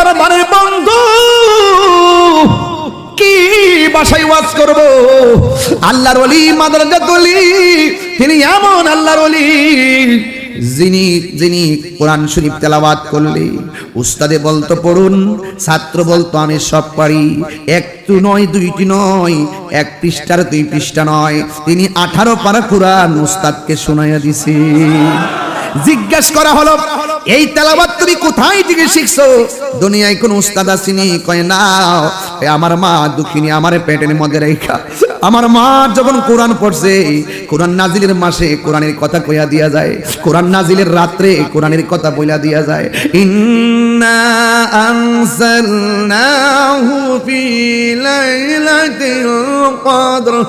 দরবারের বন্ধু, কি বাসায় ওয়াজ করব? আল্লাহর ওলি মাদ্রাজাতুলি তিনি এমন আল্লাহর ওলি, যিনি যিনি কোরআন শরীফ তেলাওয়াত করলে। উস্তাদে বলতো, পড়ুন, ছাত্র বলতো, আমি সব পারি। একটু নয়, দুইটি নয়, এক পৃষ্ঠার দুই পৃষ্ঠা নয়। তিনি আঠারো পারা কোরআন উস্তাদকে শোনাইয়া দিছে। জিজ্ঞেস করা হলো এই তেলাবাত তুমি কোথায় থেকে শিখছো? দুনিয়ায় কোন উস্তাদ আসেনি, কয় না। আমার মা দুঃখিনী, আমার পেটের মধ্যে রেখা। আমার মা যখন কোরআন পড়ছে, কোরআন নাজিলের মাসে কোরআনের কথা কইয়া দিয়া যায়। কোরআন নাজিলের রাত্রে কোরআনের কথা বইলা দিয়া যায়। ইন্না আনসালনাহু ফি লাইলাতিল কদর।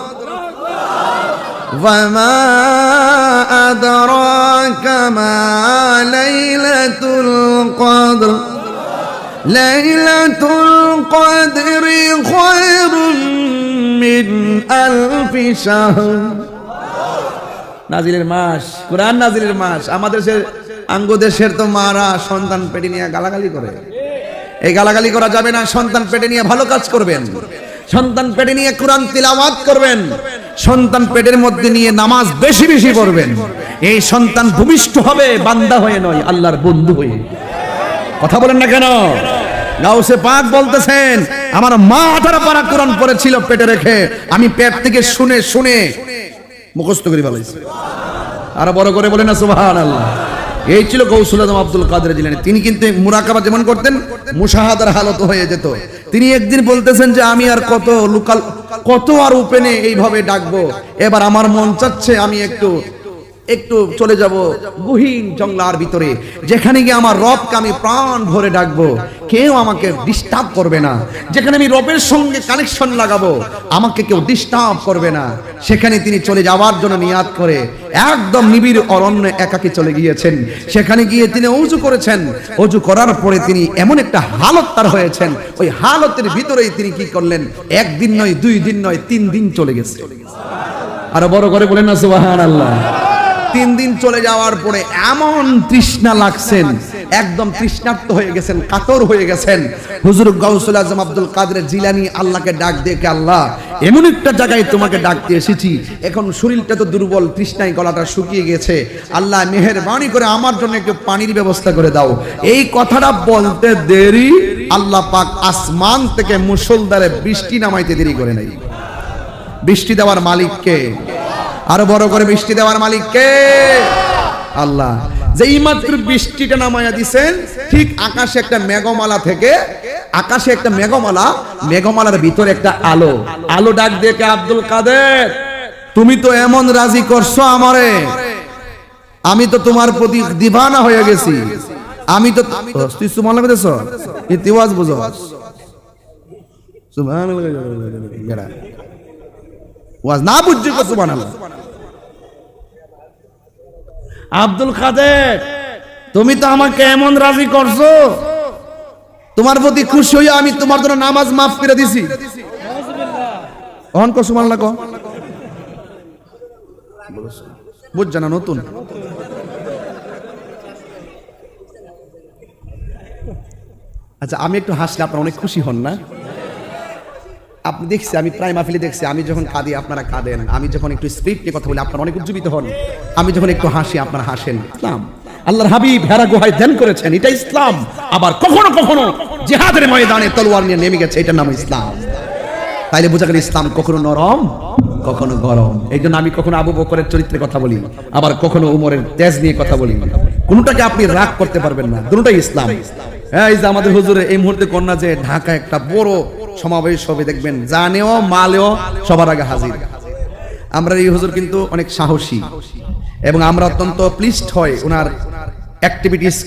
وما أدراك ما ليلة القدر ليلة القدر خير من ألف شهر নাজিলের মাস কোরআন নাজিলের মাস আমাদের দেশের আঙ্গ দেশের তো মারা সন্তান পেটে নিয়ে গালাগালি করে এই গালাগালি করা যাবে না সন্তান পেটে নিয়ে ভালো কাজ করবেন সন্তান পেটে নিয়ে কোরআন তিলাওয়াত করবেন সন্তান পেটের মধ্যে নিয়ে নামাজ বেশি বেশি পড়বেন। এই সন্তান ভূমিষ্ঠ হবে, বান্দা হয়ে নয়, আল্লাহর বন্ধু হয়ে। কথা বলেন না কেন? গাউসে পাক বলতেছেন, আমার মা আঠারো পারা কোরআন পড়েছিল পেটে রেখে। আমি পেট থেকে শুনে শুনে মুখস্থ করে ফেলাইছি। আরও বড় করে বলে না সুবাহ আল্লাহ এই ছিল গৌসুল আজম আব্দুল কাদের জিলানি। তিনি কিন্তু মুরাকাবা যেমন করতেন, মুশাহাদার হালত হয়ে যেত। তিনি একদিন বলতেছেন যে, আমি আর কত লোকাল, কত আর উপেনে এইভাবে ডাকবো। এবার আমার মন চাচ্ছে আমি একটু একটু চলে যাব গহীন জঙ্গলার ভিতরে, যেখানে গিয়ে আমার রবকে আমি প্রাণ ভরে ডাকবো। কেউ আমাকে ডিস্টার্ব করবে না। যেখানে আমি রবের সঙ্গে কানেকশন লাগাবো, আমাকে কেউ ডিস্টার্ব করবে না। সেখানে তিনি চলে যাওয়ার জন্য নিয়াত করে, একদম নিবিড় অরণ্যে একাকে চলে গিয়েছেন। সেখানে গিয়ে তিনি অজু করেছেন। অজু করার পরে তিনি এমন একটা হালত তার হয়েছেন, ওই হালতের ভিতরেই তিনি কি করলেন? একদিন নয়, দুই দিন নয়, তিন দিন চলে গেছে। আরও বড় করে বলেন না সুবাহান আল্লাহ তিন দিন চলে যাওয়ার পরে এমন তৃষ্ণা লাগছেন, একদম তৃষ্ণার্ত হয়ে গেছেন, কাতর হয়ে গেছেন। হুজুর গাউসুল আজম আব্দুল কাদের জিলানি আল্লাহকে ডাক দেখে আল্লাহ, এমন একটা জায়গায় তোমাকে ডাকতে এসেছি। এখন শরীরটা তো দুর্বল, তৃষ্ণায় গলাটা শুকিয়ে গেছে। আল্লাহ মেহেরবানি করে আমার জন্য একটু পানির ব্যবস্থা করে দাও। এই কথাটা বলতে দেরি, আল্লাহ পাক আসমান থেকে মুসলদারে বৃষ্টি নামাইতে দেরি করে নাই। বৃষ্টি দেওয়ার মালিককে আরও বড় করে বৃষ্টি দেওয়ার মালিক কে? আল্লাহ। যেই মাত্র বৃষ্টিটা নামায়া দিছেন, ঠিক আকাশে একটা মেঘমালা থেকে আকাশে একটা মেঘমালা, মেঘমালার ভিতরে একটা আলো। আলো ডাক দিয়ে আব্দুল কাদের? তুমি তো এমন রাজি করছ আমারে। আমি তো তোমার প্রতি দিবানা হয়ে গেছি। আমি তো তুই সুমান লাগতেছ ইতিওয়াজ বুঝো। সুবহানাল্লাহ। ওয়াজ না বুঝছি সুবহানাল্লাহ। আব্দুল কাদের তুমি তো আমাকে এমন রাজি করছ? তোমার প্রতি খুশি হইয়া আমি তোমার জন্য নামাজ মাফ করে দিছি। অহন কো সুবহানাল্লাহ কো। বুঝ জানা নতুন? আচ্ছা আমি একটু হাসলে আপনার অনেক খুশি হন না? আপনি দেখছি, আমি প্রায় মাহফিলে দেখছি, আমি যখন কাঁদি, আপনারা কাঁদেন। আমি যখন একটু স্পিড নিয়ে কথা বলি, আপনারা অনেক উজ্জীবিত হন। আমি যখন একটু হাসি, আপনারা হাসেন। ইসলাম। আল্লাহর হাবিব হেরা গুহায় ধ্যান করেছেন, এটা ইসলাম। আবার কখনো কখনো জিহাদের ময়দানে তলোয়ার নিয়ে নেমে গেছে, এটার নাম ইসলাম। তাইলে বোঝা গেল ইসলাম কখনো নরম, কখনো গরম। এই জন্য আমি কখনো আবু বকরের চরিত্রের কথা বলি, আবার কখনো উমরের তেজ নিয়ে কথা বলি। কোনটাকে আপনি রাগ করতে পারবেন না দুটোটাই ইসলাম। হ্যাঁ এই যে আমাদের হুজুরে এই মুহূর্তে কন্যা যে ঢাকা একটা বড় সমাবেশ হবে, দেখবেন জানেও, মালেও সবার আগে হাজির। আমরা এই হুজুর কিন্তু অনেক সাহসী এবং আমরা অত্যন্ত প্লিস্ট হয় ওনার অ্যাক্টিভিটিস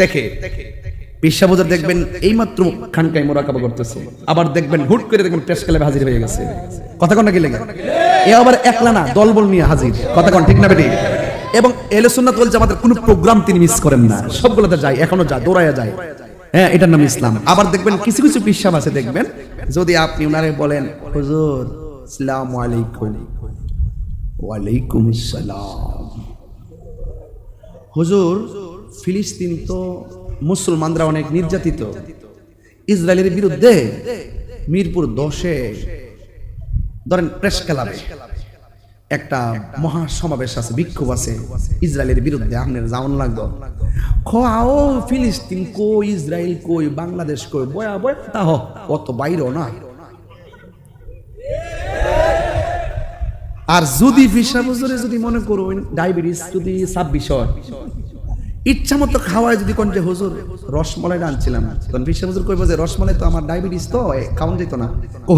দেখে। বিশ্বাবুজার দেখবেন এইমাত্র খানকায় মোরাকাবা করতেছে। আবার দেখবেন হুট করে দেখবেন ক্লাবে হাজির হয়ে গেছে। কথা কন নাকি লেগে? এ আবার একলা না, দলবল নিয়ে হাজির। কথা কন, ঠিক না বেটি? এবং এলে সুন্নাত ওয়াল জামাতের কোনো প্রোগ্রাম তিনি মিস করেন না। সবগুলোতে যায়, এখনও যায় দৌড়ায়া যায়। হ্যাঁ এটার নাম ইসলাম। আবার দেখবেন কিছু কিছু পিসাব আছে দেখবেন। যদি আপনি ওনারে বলেন হুজুর আসসালামু আলাইকুম। ওয়ালাইকুম আসসালাম হুজুর ফিলিস্তিন তো মুসলমানরা অনেক নির্যাতিত। ইসরায়েলের বিরুদ্ধে মিরপুর দশে ধরেন প্রেস ক্লাবে। একটা মহা সমাবেশ আছে, বিক্ষোভ আছে। ইসরায়েলের বিরুদ্ধে আপনার যাওন লাগতো খাও ফিলিস্তিন কই, ইসরায়েল কই, বাংলাদেশ কই, বয়া বয়া তাহ অত বাইরেও না। আর যদি ফিসা বছরে যদি মনে করো ডায়াবেটিস যদি ছাব্বিশ হয়। ইচ্ছা মতো খাওয়ায় যদি কোন যে হুজুর, রসমলাই আনছিলাম। তখন ফিসা হুজুর কইব যে, রসমলাই তো আমার ডায়াবেটিস তো খাওয়ান যেত না।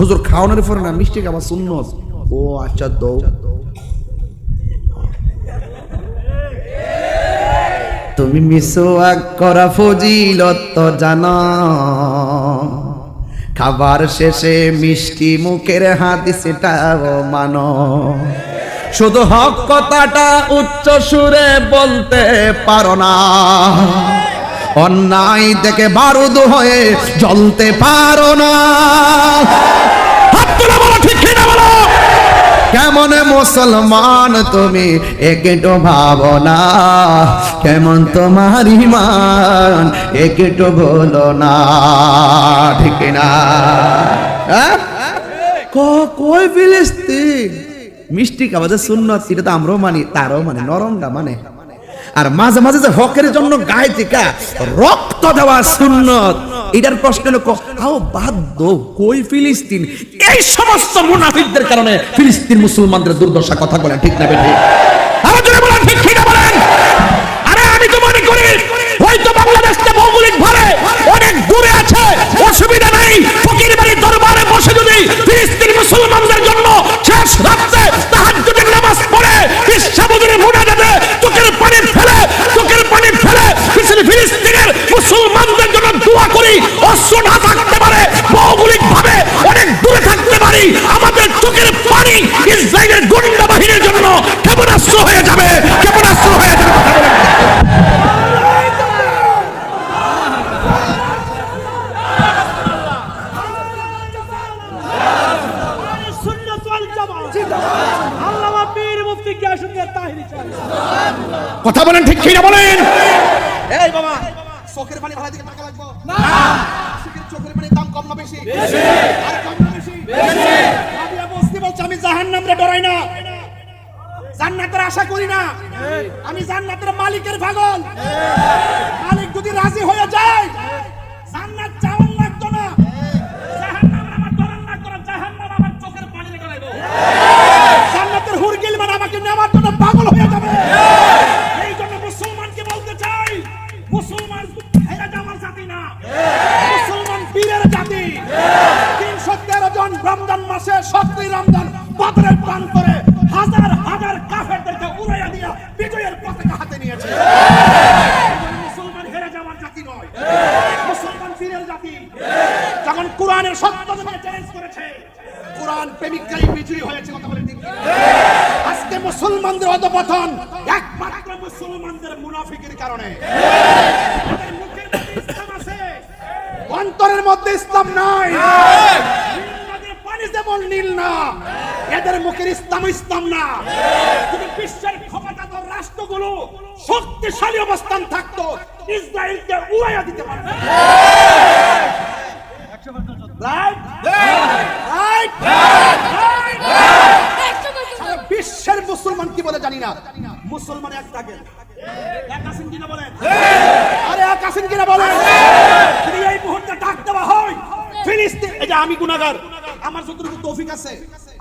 হুজুর, খাওয়ানোর পরে না, মিষ্টি খাওয়া শূন্য ও আচ্ছা দৌ। তুমি মিসওয়াক করা ফজিলত জানা। খাবার শেষে মিষ্টি মুখের হাতি সেটাও মানো। শুধু হক কথাটা উচ্চ সুরে বলতে পারো না। অন্যায় থেকে বারুদ হয়ে জ্বলতে পারো না। ঠিক কেমন মুসলমান তুমি একটু ভাবনা কেমন তোমার ইমান একটু বলো না? ঠিক না? হ্যাঁ? কই ফিলিস্তিন? মিষ্টি খাওয়া সুন্নত, এটা তো আমরাও মানি, তারও মানে নরমটা মানে। আর মাঝে মাঝে যে হকের জন্য গায়ে টিকা, রক্ত দেওয়া সুন্নত। এটার প্রশ্ন হলো ক- আও বাধ্য, কই ফিলিস্তিন? এই সমস্ত মুনাফিকদের কারণে ফিলিস্তিন মুসলমানদের দুর্দশা কথা বলেন ঠিক না বেঠি? জোরে বলেন, ঠিক বলেন? আরে, আমি তো মনে করি, হয়তো ভৌগোলিক ভাবে অনেক দূরে আছে, অসুবিধা নেই। ফকির বাড়ির দরবারে বসে যদি ফিলিস্তিন মুসলমানদের জন্য শেষ রাত্রে তাহাজ্জুদের নামাজ পড়ে ইচ্ছামুদুরে মুনা দেবে চোখের পানি ফেলে চোখের পানি ফেলে ফিলিস্তিন ফিলিস্তিনের মুসলমানদের জন্য দোয়া করি অস্ত্র থাকতে পারে ভৌগোলিক ভাবে অনেক দূরে থাকতে পারি। আমাদের চোখের পানি ইসরায়েলের গুন্ডা বাহিনীর জন্য ক্ষেপণাস্ত্র হয়ে যাবে ক্ষেপণাস্ত্র হয়ে যাবে। কথা বলেন ঠিক কিনা বলেন? পানির দাম কম না বেশি? আর কম না বেশি? আমি বসতে বলছি আমি জাহান্নাম ডরাই না। জান্নাতের আশা করি না। আমি জান্নাতের মালিকের পাগল। মালিক যদি রাজি হয়ে যায় জান্নাত চাওয়ার লাগতো না। জাহান্নাম আমার ডরার লাগতো না জাহান্নাম আমার চোখের পানি রেখে লাগবে জান্নাতের হুরগিল মানে আমাকে নেওয়ার জন্য পাগল হয়ে যাবে। রমজান মাসে সত্যি রমজান বদরের প্রাণ করে হাজার হাজার কাফেরদেরকে উড়াইয়া দিয়া বিজয়ের পতাকা হাতে নিয়েছে। মুসলমান হেরে যাওয়ার জাতি নয়। মুসলমান পীরের জাতি। যখন কোরআনের সত্য চ্যালেঞ্জ করেছে। কোরআন প্রেমিকরাই বিজয়ী হয়েছে কথা বলে ঠিক? আজকে মুসলমানদের অধপতন একমাত্র মুসলমানদের মুনাফিকের কারণে। অন্তরের মধ্যে ইসলাম নাই। নীল না। এদের মুখের ইসলাম ইসলাম না। যদি বিশ্বের ক্ষমতাধর রাষ্ট্রগুলো শক্তিশালী অবস্থান থাকতো, ইসরায়েলকে উড়াইয়া দিতে পারবে বিশ্বের মুসলমান কি বলে জানি না। মুসলমান এক থাকে। বলেন? আরে এক কিনা বলেন? এই মুহূর্তে ডাক দেওয়া হয় ফিলিস্তিন আমি গুনাগার আমার যতটুকু তৌফিক আছে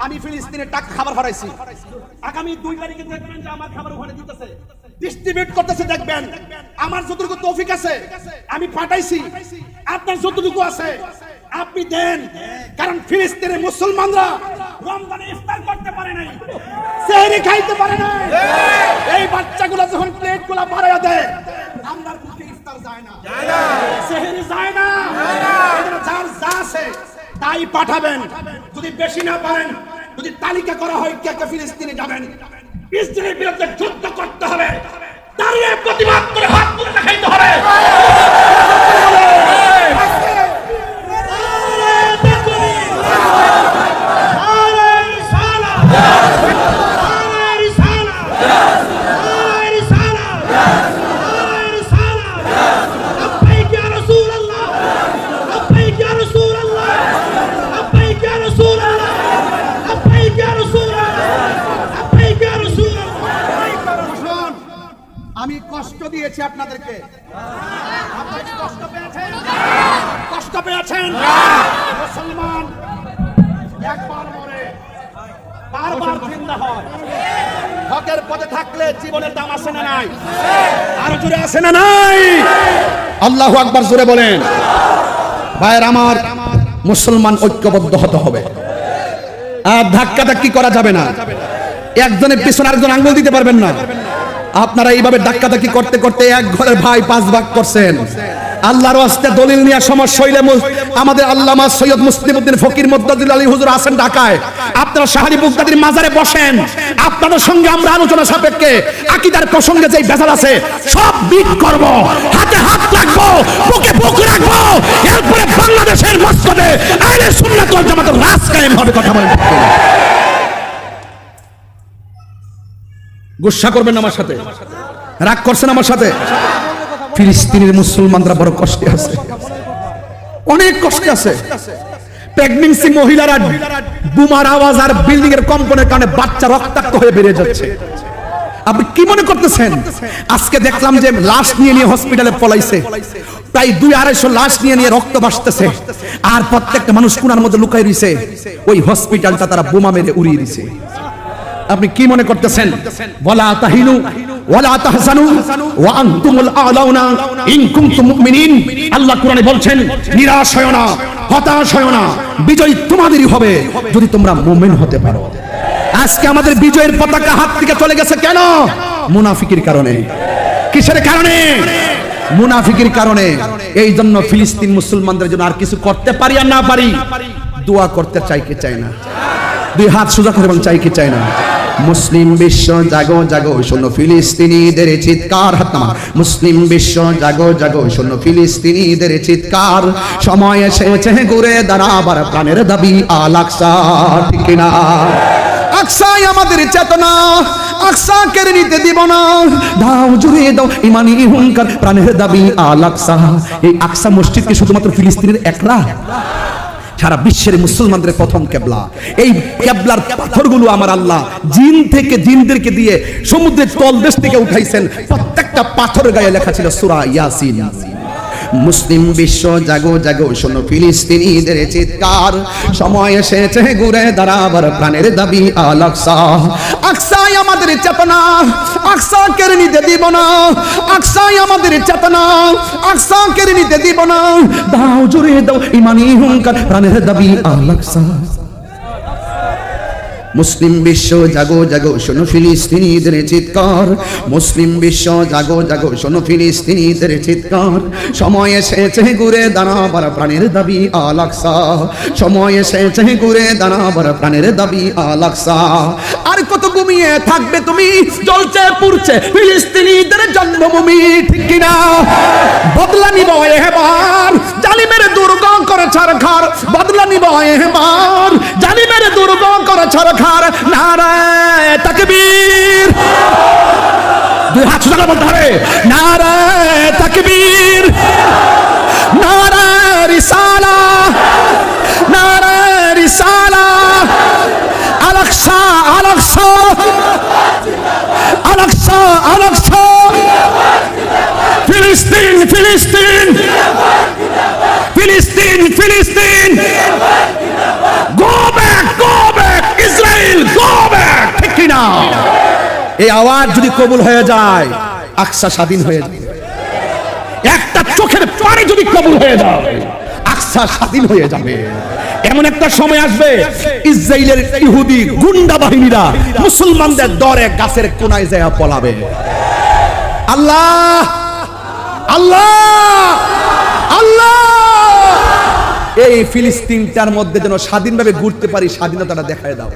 আমি ফিলিস্তিনের টাকা খাবার হারাইছি। আগামী দুই তারিখে দেখবেন যে আমার খাবার ওখানে দিতেছে। ডিস্ট্রিবিউট করতেছে দেখবেন। আমার যতটুকু তৌফিক আছে আমি পাঠাইছি। আপনার যতটুকু আছে আপনি দেন। কারণ ফিলিস্তিনের মুসলমানরা রমজানে ইফতার করতে পারে নাই সেহরি খাইতে পারে নাই। এই বাচ্চাগুলো যখন প্লেটগুলা বাড়াইয়া দেয় আমরা মুখে ইফতার যায় না। যায় না। এজন্য যার যা আছে তাই পাঠাবেন। যদি বেশি না পারেন, যদি তালিকা করা হয় কে কে ফিলিস্তিনে যাবেন ইসরায়েলের বিরুদ্ধে যুদ্ধ করতে হবে। দাঁড়িয়ে প্রতিবাদ করে হাত তুলে দেখাইতে হবে। رسول الله لبيك يا رسول الله لبيك يا رسول الله আমি কষ্ট দিয়েছি আপনাদেরকে। আপনারা কষ্ট পেয়েছেন? কষ্ট পেয়েছেন? মুসলমান একবার মরে, বারবার জিন্দা হয়। হকের পথে থাকলে জীবনের দাম আসে না নাই? আর জোরে আসে না নাই? আল্লাহু আকবার জোরে বলেন। ভাইয়ের আমার মুসলমান ঐক্যবদ্ধ হতে হবে। আর ধাক্কা ধাক্কি করা যাবে না। একজনের পিছনে আরেকজন আঙ্গুল দিতে পারবেন না। আপনারা এইভাবে ধাক্কা ধাক্কি করতে করতে এক ঘরের ভাই পাঁচ ভাগ করছেন। আল্লাহর আস্তে দলিল নিয়ে সমস্যা হইলে আমাদের আল্লামা সৈয়দ মুসলিমউদ্দিন ফকির মুদ্দাদুল আলী হুজুর আছেন ঢাকায়। আপনারা শাহরি বুগদাদির মাজারে বসেন। আপনাদের সঙ্গে আমরা আলোচনা সাপেক্ষে আকিদার প্রসঙ্গে যেই বেজাল আছে, সব বিট করব। হাতে হাত রাখব, বুকে বুক রাখব। এরপরে বাংলাদেশের মসজিদে আইলে সুন্নাত ওয়াল জামাতের রাজ কায়েম হবে কথা বলেন। গুসা করবেন আমার সাথে? রাগ করছেন আমার সাথে? ফিলিস্তিনের মুসলমানরা বড় কষ্টে আছে। অনেক কষ্টে আছে। প্রেগনেন্সি মহিলারা বুমার আওয়াজ আর বিল্ডিং এর কম্পনের কারণে বাচ্চা রক্তাক্ত হয়ে বেরিয়ে যাচ্ছে। আপনি কি মনে করতেছেন? আজকে দেখলাম যে লাশ নিয়ে নিয়ে হসপিটালে পলাইছে। প্রায় দুই আড়াইশো লাশ নিয়ে নিয়ে রক্ত ভাসতেছে। আর প্রত্যেকটা মানুষ কোনার মধ্যে লুকাই রইছে। ওই হসপিটালটা তারা বোমা মেরে উড়িয়ে দিছে। আপনি কি মনে করতেছেন? বলা তাহিনু ওয়ালা তাহসানু ওয়া আনতুমুল আলাউনা ইন কুনতুম মুমিনিন। আল্লাহ কোরআনে বলছেন, নিরাশ হয় না, হতাশ হয় না, বিজয় তোমাদেরই হবে যদি তোমরা মুমিন হতে পারো। আজকে আমাদের বিজয়ের পতাকা হাত থেকে চলে গেছে কেন? মুনাফিকির কারণে। কিসের কারণে? মুনাফিকির কারণে। এই জন্য ফিলিস্তিন মুসলমানদের জন্য আর কিছু করতে পারি আর না পারি, দোয়া করতে চাই কি চাই না? দুই হাত সোজা করে এবং চাই কি চাই না? মুসলিম বিশ্ব, জাগো জাগো, শোনো ফিলিস্তিনিদের চিৎকার। হাত নামা মুসলিম বিশ্ব, জাগো জাগো, শোনো ফিলিস্তিনিদের চিৎকার। সময় এসেছে ঘুরে দাঁড়াবার, প্রাণের দাবি আলাকসা ঠিক না আকসাই আমাদের চেতনা আকসা কেড়ে নিতে দিব না। দাও, জুড়ে দাও ইমানি হুঙ্কার, প্রাণের দাবি আলাকসা এই আকসা মসজিদ কি শুধুমাত্র ফিলিস্তিনের একলা সারা বিশ্বের মুসলমানদের প্রথম কেবলা। এই কেবলার পাথরগুলো আমার আল্লাহ জিন থেকে জিনদেরকে দিয়ে সমুদ্রের তলদেশ থেকে উঠাইছেন। প্রত্যেকটা পাথরের গায়ে লেখা ছিল সুরা ইয়াসিন। মুসলিম বিশ্ব, জাগো জাগো, শোনো ফিলিস্তিনিদের চিৎকার। সময় এসেছে ঘুরে দাঁড়াবার প্রাণের দাবি আল আকসা। আকসাই আমাদের চেতনা, আকসা কেড়ে নিতে দিব না। আকসাই আমাদের চেতনা, আকসা কেড়ে নিতে দিব না। দাও জুড়ে দাও, ইমানি হুঙ্কার, প্রাণের দাবি আল আকসা। মুসলিম বিশ্ব, জাগো জাগো, শোনো ফিলিস্তিনিদের চিৎকার। মুসলিম বিশ্ব, জাগো জাগো, শোনো ফিলিস্তিনিদের চিৎকার। সময় এসেছে ঘুরে দাঁড়াবার প্রাণের দাবি আলাকসা সময় এসেছে ঘুরে দাঁড়াবার প্রাণের দাবি আলাকসা আর কত ঘুমিয়ে থাকবে তুমি? জ্বলছে, পুড়ছে ফিলিস্তিনিদের জন্মভূমি, ঠিক কিনা? বদলা নিব এবার। জালিমের দুর্গ করে ছাড়খার বদলা নিব এবার। জালিমের দুর্গ করে ছাড়খার নারায় তাকবীর। দুই হাত সোজা বলতে হবে। নারায় তাকবীর। নারায় রিসালা। নারায় রিসালা। আলাকসা আলাকসা আলাকসা আলাকসা ফিলিস্তিন ফিলিস্তিন ফিলিস্তিন go back go back Israel go back ঠিক কি না এই আওয়াজ যদি কবুল হয়ে যায়, আকসা স্বাধীন হয়ে যাবে। একটা চোখের পানি যদি কবুল হয়ে যায়, আকসা স্বাধীন হয়ে যাবে। এমন একটা সময় আসবে ইসরায়েলের ইহুদি গুন্ডা বাহিনীরা মুসলমানদের দরে গাছের কোনায় যায় পলাবে। আল্লাহ! আল্লাহ! আল্লাহ! এই ফিলিস্তিনটার মধ্যে যেন স্বাধীনভাবে ঘুরতে পারি, স্বাধীনতাটা দেখায় দাও।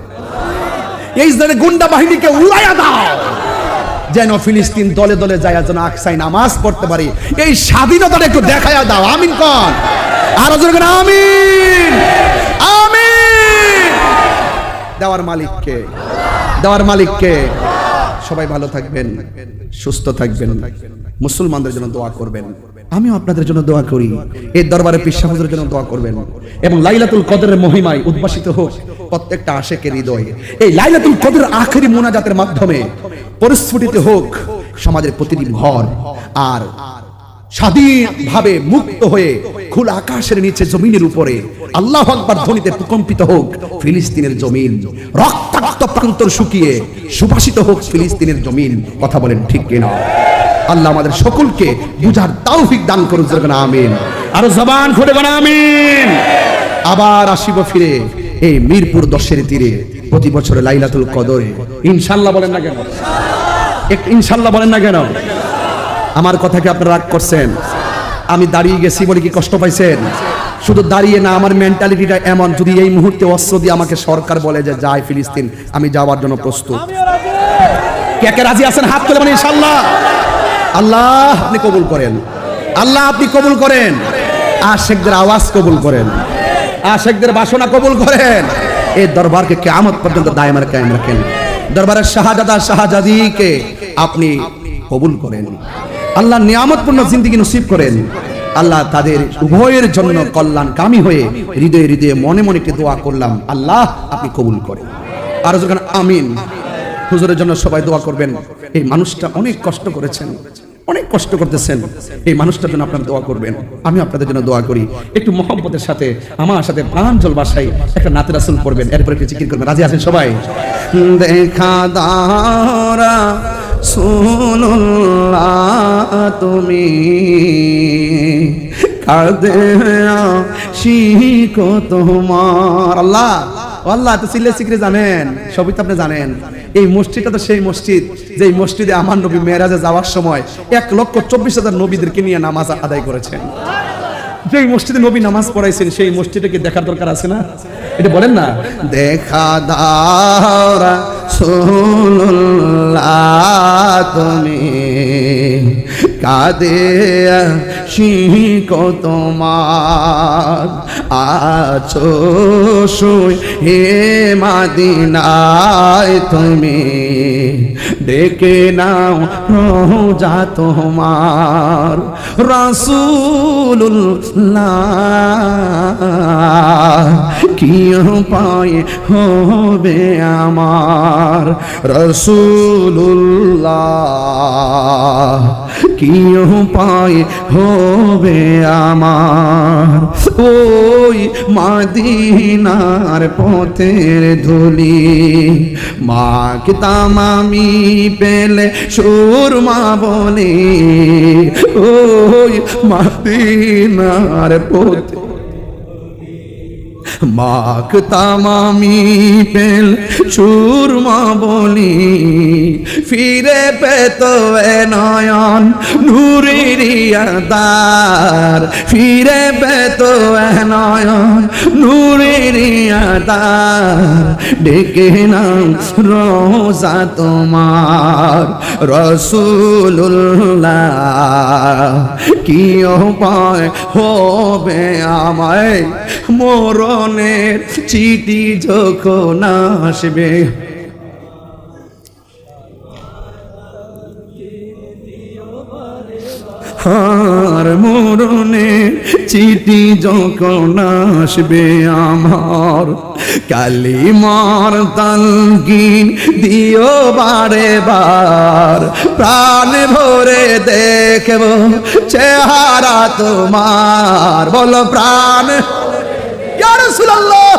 এই ইসরায়েলের গুন্ডা বাহিনীকে উড়াইয়া দাও। যেন ফিলিস্তিন দলে দলে যায় যেন আকসাই নামাজ পড়তে পারি। এই স্বাধীনতাটা একটু দেখায়া দাও। আমিন কন। আরও আমিন। আমিন। দেওয়ার মালিককে। দেওয়ার মালিককে। সবাই ভালো থাকবেন, সুস্থ থাকবেন। মুসলমানদের জন্য দোয়া করবেন। আমিও আপনাদের জন্য দোয়া করি। এই দরবারে পিসাহুদের জন্য দোয়া করবেন। এবং লাইলাতুল কদরের মহিমায় উদ্ভাসিত হোক। প্রত্যেকটা আশেকের হৃদয়। এই লাইলাতুল কদরের আখেরি মোনাজাতের মাধ্যমে পরিস্ফুটিত হোক সমাজের প্রতিটি ঘর আর স্বাধীনভাবে মুক্ত হয়ে খোলা আকাশের নিচে জমিনের উপরে আল্লাহ আকবার ধ্বনিতে প্রকম্পিত হোক ফিলিস্তিনের জমিন। রক্তাক্ত প্রান্তর শুকিয়ে সুভাষিত হোক ফিলিস্তিনের জমিন। কথা বলেন ঠিক কিনা? আল্লাহ আমাদের সকলকে বুঝার তৌফিক দান করুন আমিন। আরও জবান খুলে আমিন। আবার আসিব ফিরে। এই মিরপুর দশের তীরে প্রতি বছরে লাইলাতুল কদরে। ইনশাল্লাহ বলেন না কেন? ইনশাল্লাহ বলেন না কেন? আমার কথা কি আপনারা রাগ করছেন। আমি দাঁড়িয়ে গেছি বলে কি কষ্ট পাইছেন? শুধু দাঁড়িয়ে না, আমার মেন্টালিটিটা এমন, যদি এই মুহূর্তে অস্ত্র দিয়ে আমাকে সরকার বলে যে যায় ফিলিস্তিন, আমি যাওয়ার জন্য প্রস্তুত। কে রাজি আছেন? হাত তুলে মানে ইনশাল্লাহ। আল্লাহ, আপনি কবুল করেন। আল্লাহ, আপনি কবুল করেন। আশেকদের আওয়াজ কবুল করেন। আশেকদের বাসনা কবুল করেন। এই দরবারকে কেয়ামত পর্যন্ত দায়মার কায়েম রাখেন। দরবারের শাহজাদা শাহজাদিকে আপনি কবুল করেন। আল্লাহ নিয়ামতপূর্ণ জিন্দিগি নসিব করেন। আল্লাহ তাদের উভয়ের জন্য কল্যাণ কামি হয়ে হৃদয়ে হৃদয়ে মনে মনে একটি দোয়া করলাম, আল্লাহ, আপনি কবুল করেন। আর যখন আমিন। হুজুরের জন্য সবাই দোয়া করবেন। এই মানুষটা অনেক কষ্ট করেছেন। অনেক কষ্ট করতেছেন। এই মানুষটার জন্য আপনারা দোয়া করবেন। আমি আপনাদের জন্য দোয়া করি। একটু মহব্বতের সাথে, আমার সাথে প্রাঞ্জল বাসায় একটা নাতের আসল পড়বেন। এরপরে একটু জিকির করবেন। রাজি আছেন সবাই? দেখা দারা শুনুল্লাহ তুমি। কাঁদে শিখো তোমার। আল্লাহ! আল্লাহ তো সিলে সিকরে জানেন? সবই তো আপনি জানেন। এই মসজিদটা তো সেই মসজিদ যে মসজিদে আমার নবী মেয়েরাজে যাওয়ার সময় এক লক্ষ চব্বিশ হাজার নবীদেরকে নিয়ে নামাজ আদায় করেছেন। যে মসজিদে নবী নামাজ পড়াইছেন, সেই মসজিদে কি দেখার দরকার আছে না? এটা বলেন না? দেখা দাওরা তুমি কাদে শিখ তোমার। আছো শুই হে মাদিনায়, তুমি ডেকে নাও রোজা তোমার। রাসূলুল্লাহ কি পায় হবে আমার? রসুল্লাহ কি পায় হবে আমার? ওই মাদিনার পথের ধুলি। মাখতাম আমি পেলে সুরমা বলে। ওই মাদিনার পথে মাখতাম আমি পেল, সুরমা বলি, ফিরে পেত নয়ন নুরিয়াদার ফিরে পেত নয়ন নুরিয়াদার ডেকে নাম রোজা তোমার রসুল্লাহ কি উপায় হবে আমায় মরণের চিঠি যখন আসবে। হার মরণে চিঠি যখন আসবে আমার কালি মার তালগিন দিও বারে বার। প্রাণ ভরে দেখব চেহারা তোমার, বলো প্রাণ। ইয়া রাসূলুল্লাহ।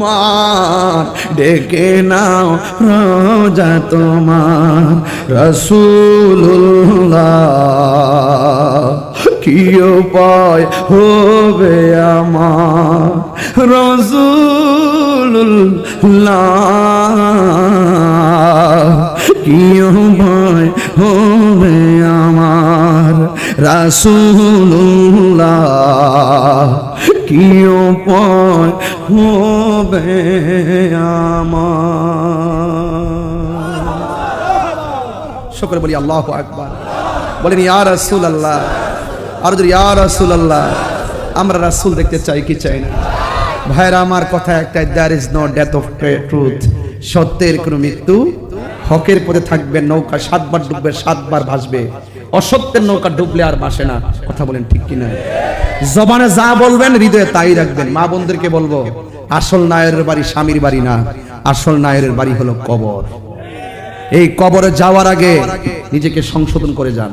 মার ডেকে নাও রোজা তোমার রসুল্লাহ কি উপায় হবে আমার রসুল্লাহ কি উপায় হবে আমার রাসুল্লাহ কি উপায় হবে আমার। সকলে বলি আল্লাহ আকবার। বলেন, ইয়া রাসূল আল্লাহ আর যদি ইয়া রাসূল আল্লাহ আমরা রাসূল দেখতে চাই, কি চাই না? ভাইরা, আমার কথা একটাই there is no death of truth সত্যের কোনো মৃত্যু হকের পথে থাকবে, নৌকা সাতবার ডুববে, সাতবার ভাসবে। অসত্যের নৌকা ডুবলে আর ভাসে না। কথা বলেন ঠিক কিনা? জবানে যা বলবেন, হৃদয়ে তাই রাখবেন। মা বোনদেরকে বলব, আসল নায়ের বাড়ি স্বামীর বাড়ি না, আসল নায়ের বাড়ি হলো কবর। এই কবরে যাওয়ার আগে নিজেকে সংশোধন করে যান।